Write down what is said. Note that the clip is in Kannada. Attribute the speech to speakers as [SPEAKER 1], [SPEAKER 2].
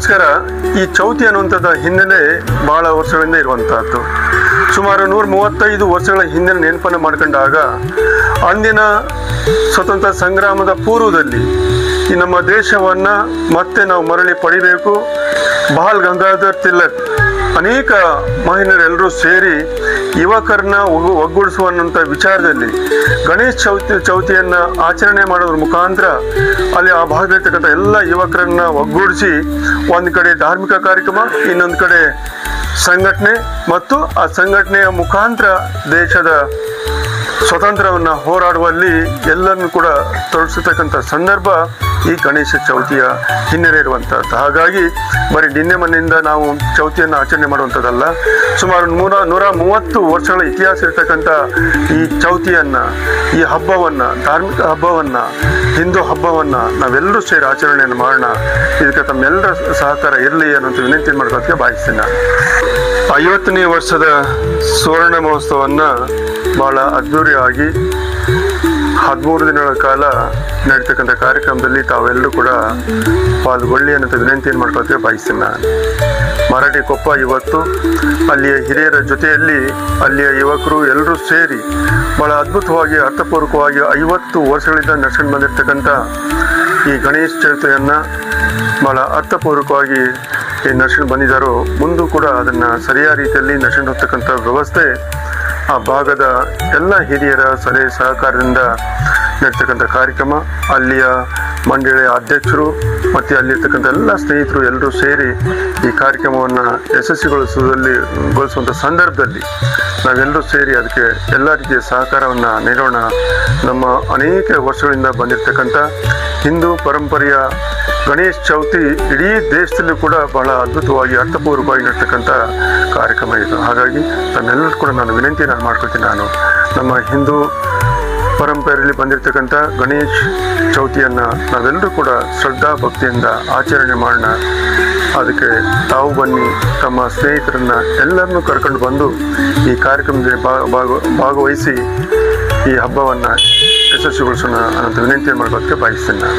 [SPEAKER 1] ನಮಸ್ಕಾರ. ಈ ಚೌತಿ ಅನ್ನುವಂಥದ್ದು ಹಿನ್ನೆಲೆ ಬಹಳ ವರ್ಷಗಳಿಂದ ಇರುವಂತಹದ್ದು. ಸುಮಾರು ನೂರ ಮೂವತ್ತೈದು ವರ್ಷಗಳ ಹಿಂದಿನ ನೆನಪನ್ನು ಮಾಡ್ಕೊಂಡಾಗ, ಅಂದಿನ ಸ್ವತಂತ್ರ ಸಂಗ್ರಾಮದ ಪೂರ್ವದಲ್ಲಿ ಈ ನಮ್ಮ ದೇಶವನ್ನ ಮತ್ತೆ ನಾವು ಮರಳಿ ಪಡಿಬೇಕು. ಬಾಲ್ ಗಂಗಾಧರ್ ತಿಲಕ್ ಅನೇಕ ಮಹಿಳೆಯರೆಲ್ಲರೂ ಸೇರಿ ಯುವಕರನ್ನ ಒಗ್ಗು- ಒಗ್ಗೂಡಿಸುವಂಥ ವಿಚಾರದಲ್ಲಿ ಗಣೇಶ ಚೌತಿ, ಚೌತಿಯನ್ನ ಆಚರಣೆ ಮಾಡೋದ್ರ ಮುಖಾಂತರ ಅಲ್ಲಿ ಆ ಭಾಗದಲ್ಲಿರ್ತಕ್ಕಂಥ ಎಲ್ಲ ಯುವಕರನ್ನ ಒಗ್ಗೂಡಿಸಿ ಒಂದು ಕಡೆ ಧಾರ್ಮಿಕ ಕಾರ್ಯಕ್ರಮ, ಇನ್ನೊಂದು ಕಡೆ ಸಂಘಟನೆ ಮತ್ತು ಆ ಸಂಘಟನೆಯ ಮುಖಾಂತರ ದೇಶದ ಸ್ವತಂತ್ರವನ್ನು ಹೋರಾಡುವಲ್ಲಿ ಎಲ್ಲರನ್ನು ಕೂಡ ತೊಡಗಿಸತಕ್ಕಂಥ ಸಂದರ್ಭ ಈ ಗಣೇಶ ಚೌತಿಯ ಹಿನ್ನೆಲೆ ಇರುವಂಥದ್ದು ಹಾಗಾಗಿ ಬರೀ ನಿನ್ನೆ ಮನೆಯಿಂದ ನಾವು ಚೌತಿಯನ್ನು ಆಚರಣೆ ಮಾಡುವಂಥದ್ದಲ್ಲ, ಸುಮಾರು ನೂರ ನೂರ ಮೂವತ್ತು ವರ್ಷಗಳ ಇತಿಹಾಸ ಇರತಕ್ಕಂಥ ಈ ಚೌತಿಯನ್ನು, ಈ ಹಬ್ಬವನ್ನು, ಧಾರ್ಮಿಕ ಹಬ್ಬವನ್ನು, ಹಿಂದೂ ಹಬ್ಬವನ್ನು ನಾವೆಲ್ಲರೂ ಸೇರಿ ಆಚರಣೆಯನ್ನು ಮಾಡೋಣ. ಇದಕ್ಕೆ ತಮ್ಮೆಲ್ಲರ ಸಹಕಾರ ಇರಲಿ ಅನ್ನೋಂಥ ವಿನಂತಿ ಮಾಡ್ಕೊಳ್ಳೋದಕ್ಕೆ ಭಾವಿಸ್ತೀನಿ ಐವತ್ತನೇ ವರ್ಷದ ಸುವರ್ಣ ಮಹೋತ್ಸವವನ್ನು ಭಾಳ ಅದ್ಧೂರಿಯಾಗಿ ಹದಿಮೂರು ದಿನಗಳ ಕಾಲ ನಡೀತಕ್ಕಂಥ ಕಾರ್ಯಕ್ರಮದಲ್ಲಿ ತಾವೆಲ್ಲರೂ ಕೂಡ ಪಾಲ್ಗೊಳ್ಳಿ ಅನ್ನೋ ವಿನಂತಿಯನ್ನು ಮಾಡ್ಕೊಳ್ತೀವಿ ಬಯಸ್ತೀನಿ ನಾನು ಮರಾಠಿ ಕೊಪ್ಪ ಇವತ್ತು ಅಲ್ಲಿಯ ಹಿರಿಯರ ಜೊತೆಯಲ್ಲಿ ಅಲ್ಲಿಯ ಯುವಕರು ಎಲ್ಲರೂ ಸೇರಿ ಭಾಳ ಅದ್ಭುತವಾಗಿ, ಅರ್ಥಪೂರ್ವಕವಾಗಿ ಐವತ್ತು ವರ್ಷಗಳಿಂದ ನಡ್ಸ್ಕೊಂಡು ಬಂದಿರತಕ್ಕಂಥ ಈ ಗಣೇಶ ಚತುರ್ಥಿಯನ್ನು ಭಾಳ ಅರ್ಥಪೂರ್ವಕವಾಗಿ ಏನು ನಡ್ಸ್ಕೊಂಡು ಬಂದಿದ್ದಾರೋ, ಮುಂದೂ ಕೂಡ ಅದನ್ನು ಸರಿಯಾದ ರೀತಿಯಲ್ಲಿ ನಡ್ಸ್ಕೊಂಡು ಹೋಗ್ತಕ್ಕಂಥ ವ್ಯವಸ್ಥೆ ಆ ಭಾಗದ ಎಲ್ಲ ಹಿರಿಯರ ಸಲಹೆ ಸಹಕಾರದಿಂದ ನಡ್ತಕ್ಕಂಥ ಕಾರ್ಯಕ್ರಮ, ಅಲ್ಲಿಯ ಮಂಡಳಿಯ ಅಧ್ಯಕ್ಷರು ಮತ್ತು ಅಲ್ಲಿರ್ತಕ್ಕಂಥ ಎಲ್ಲ ಸ್ನೇಹಿತರು ಎಲ್ಲರೂ ಸೇರಿ ಈ ಕಾರ್ಯಕ್ರಮವನ್ನು ಯಶಸ್ವಿಗೊಳಿಸುವುದಲ್ಲಿ ಗೊಳಿಸುವಂಥ ಸಂದರ್ಭದಲ್ಲಿ ನಾವೆಲ್ಲರೂ ಸೇರಿ ಅದಕ್ಕೆ ಎಲ್ಲ ರೀತಿಯ ಸಹಕಾರವನ್ನು ನೀಡೋಣ. ನಮ್ಮ ಅನೇಕ ವರ್ಷಗಳಿಂದ ಬಂದಿರತಕ್ಕಂಥ ಹಿಂದೂ ಪರಂಪರೆಯ ಗಣೇಶ್ ಚೌತಿ ಇಡೀ ದೇಶದಲ್ಲೂ ಕೂಡ ಬಹಳ ಅದ್ಭುತವಾಗಿ, ಅರ್ಥಪೂರ್ವಕವಾಗಿ ನಡ್ತಕ್ಕಂಥ ಕಾರ್ಯಕ್ರಮ ಇದು. ಹಾಗಾಗಿ ತಮ್ಮೆಲ್ಲರೂ ಕೂಡ ನಾನು ವಿನಂತಿ ನಾನು ಮಾಡ್ಕೊಳ್ತೀನಿ ನಾನು. ನಮ್ಮ ಹಿಂದೂ ಪರಂಪರೆಯಲ್ಲಿ ಬಂದಿರತಕ್ಕಂಥ ಗಣೇಶ್ ಚೌತಿಯನ್ನು ನಾವೆಲ್ಲರೂ ಕೂಡ ಶ್ರದ್ಧಾ ಭಕ್ತಿಯಿಂದ ಆಚರಣೆ ಮಾಡೋಣ. ಅದಕ್ಕೆ ತಾವು ಬನ್ನಿ, ತಮ್ಮ ಸ್ನೇಹಿತರನ್ನು ಎಲ್ಲರನ್ನೂ ಕರ್ಕೊಂಡು ಬಂದು ಈ ಕಾರ್ಯಕ್ರಮದಲ್ಲಿ ಭಾಗ, ಭಾಗ- ಭಾಗವಹಿಸಿ ಈ ಹಬ್ಬವನ್ನು ಯಶಸ್ವಿಗೊಳಿಸೋಣ ಅನ್ನೋದು ವಿನಂತಿ ಮಾಡೋದಕ್ಕೆ ಬಯಸ್ತೇನೆ